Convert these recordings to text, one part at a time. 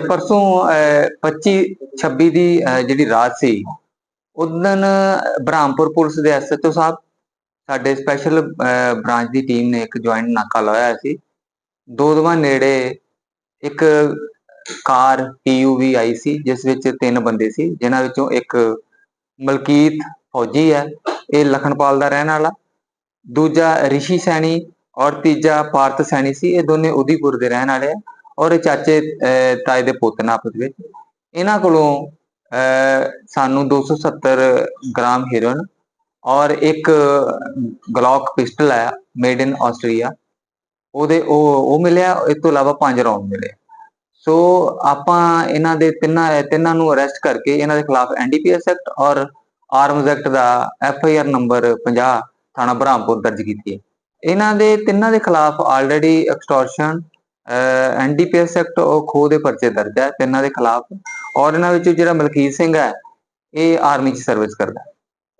ਪਰਸੋਂ, ਅਹ 25 26 ਦੀ ਜਿਹੜੀ ਰਾਤ ਸੀ ਉਦਨ ਬ੍ਰਹਮਪੁਰ ਪੁਲਿਸ ਦੇ ਐਸਐਚਓ ਸਾਹਿਬ, ਸਾਡੇ ਸਪੈਸ਼ਲ ਬ੍ਰਾਂਚ ਦੀ ਟੀਮ ਨੇ ਇੱਕ ਜੁਆਇੰਟ ਨਾਕਾ ਲਾਇਆ ਸੀ। ਦੋਦਵਾ ਨੇੜੇ ਇੱਕ ਕਾਰ ਪੀਯੂਵੀ ਆਈ ਸੀ, ਜਿਸ ਵਿੱਚ ਤਿੰਨ ਬੰਦੇ ਸੀ, ਜਿਨ੍ਹਾਂ ਵਿੱਚੋਂ ਇੱਕ ਮਲਕੀਤ ਫੌਜੀ ਹੈ, ਇਹ ਲਖਨਪਾਲ ਦਾ ਰਹਿਣ ਵਾਲਾ। ਦੂਜਾ ਰਿਸ਼ੀ ਸੈਣੀ ਔਰ ਤੀਜਾ ਪਾਰਥ ਸੈਣੀ ਸੀ, ਇਹ ਦੋਨੇ ਉਦੀਪੁਰ ਦੇ ਰਹਿਣ ਵਾਲੇ ਆ। ਔਰ ਇਹ ਚਾਚੇ ਤਾਏ ਦੇ ਪੁੱਤ ਨੇ ਆਪਸ ਵਿੱਚ। ਇਹਨਾਂ ਕੋਲੋਂ ਅਹ, ਸਾਨੂੰ 270 ਗ੍ਰਾਮ ਹੀਰੋਇਨ ਔਰ ਇੱਕ ਗਲੌਕ ਪਿਸਟਲ ਹੈ ਮੇਡ ਇਨ ਆਸਟਰੀਆ। ਉਹਦੇ ਉਹ ਉਹ ਮਿਲਿਆ ਇਸ ਤੋਂ ਇਲਾਵਾ ਪੰਜ ਰੌਂਡ ਮਿਲੇ। ਸੋ ਆਪਾਂ ਇਹਨਾਂ ਦੇ ਤਿੰਨਾਂ ਤਿੰਨਾਂ ਨੂੰ ਅਰੈਸਟ ਕਰਕੇ ਇਹਨਾਂ ਦੇ ਖਿਲਾਫ ਐਨਡੀਪੀਐਸ ਐਕਟ ਔਰ ਆਰਮਜ਼ ਐਕਟ ਦਾ ਐਫ ਆਈ ਆਰ ਨੰਬਰ 50 ਥਾਣਾ ਬ੍ਰਹਮਪੁਰ ਦਰਜ ਕੀਤੀ ਹੈ। ਇਹਨਾਂ ਦੇ ਤਿੰਨਾਂ ਦੇ ਖਿਲਾਫ ਆਲਰੇਡੀ ਐਕਸਟੋਰਸ਼ਨ ਐਨਡੀਪੀਐਸ ਐਕਟ ਉਹ ਖੋਹ ਦੇ ਪਰਚੇ ਦਰਜ ਹੈ ਤਿੰਨਾਂ ਦੇ ਖਿਲਾਫ ਔਰ ਇਹਨਾਂ ਵਿੱਚੋਂ ਜਿਹੜਾ ਮਲਕੀਤ ਸਿੰਘ ਹੈ, ਇਹ ਆਰਮੀ 'ਚ ਸਰਵਿਸ ਕਰਦਾ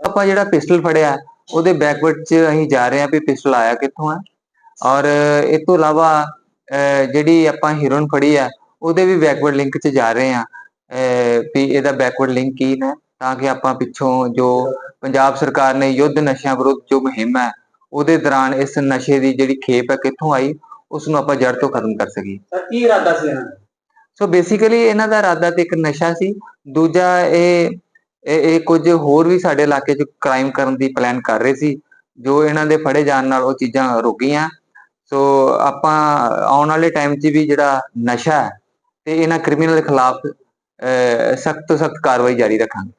ਆਪਾਂ ਜਿਹੜਾ ਪਿਸਟਲ ਫੜਿਆ, ਉਹਦੇ ਬੈਕਵਰਡ 'ਚ ਅਸੀਂ ਜਾ ਰਹੇ ਹਾਂ ਵੀ ਪਿਸਟਲ ਆਇਆ ਕਿੱਥੋਂ ਹੈ। ਔਰ ਇਸ ਤੋਂ ਇਲਾਵਾ ਜਿਹੜੀ ਆਪਾਂ ਹੀਰੋਇਨ ਫੜੀ ਹੈ, ਉਹਦੇ ਵੀ ਬੈਕਵਰਡ ਲਿੰਕ 'ਚ ਜਾ ਰਹੇ ਹਾਂ। ਵੀ ਇਹਦਾ ਬੈਕਵਰਡ ਲਿੰਕ ਕੀ ਹੈ, ਤਾਂ ਕਿ ਆਪਾਂ ਪਿੱਛੋਂ ਜੋ ਪੰਜਾਬ ਸਰਕਾਰ ਨੇ ਯੁੱਧ ਨਸ਼ਿਆਂ ਵਿਰੁੱਧ ਜੋ ਮੁਹਿੰਮ ਹੈ, ਉਹਦੇ ਦੌਰਾਨ ਇਸ ਨਸ਼ੇ ਦੀ ਜਿਹੜੀ ਖੇਪ ਹੈ ਕਿੱਥੋਂ ਆਈ ਉਸ ਨੂੰ ਆਪਾਂ ਜੜ ਤੋਂ ਖਤਮ ਕਰ ਸਕੀਏ। ਸਰ ਕੀ ਇਰਾਦਾ ਸੀ ਇਹਨਾਂ ਦਾ? ਸੋ ਬੇਸਿਕਲੀ ਇਹਨਾਂ ਦਾ ਇਰਾਦਾ ਤੇ ਇੱਕ ਨਸ਼ਾ ਸੀ। ਦੂਜਾ ਇਹ ਇਹ ਕੁਝ ਹੋਰ ਵੀ ਸਾਡੇ ਇਲਾਕੇ 'ਚ ਕ੍ਰਾਈਮ ਕਰਨ ਦੀ ਪਲਾਨ ਕਰ ਰਹੇ ਸੀ। ਜੋ ਇਹਨਾਂ ਦੇ ਫੜੇ ਜਾਣ ਨਾਲ ਉਹ ਚੀਜ਼ਾਂ ਰੁਕ ਗਈਆਂ। ਸੋ ਆਪਾਂ ਆਉਣ ਵਾਲੇ ਟਾਈਮ 'ਚ ਵੀ ਜਿਹੜਾ ਨਸ਼ਾ ਹੈ ਤੇ ਇਹਨਾਂ ਕ੍ਰਿਮੀਨਲ ਖਿਲਾਫ ਸਖਤ ਤੋਂ ਸਖਤ ਕਾਰਵਾਈ ਜਾਰੀ ਰੱਖਾਂਗੇ।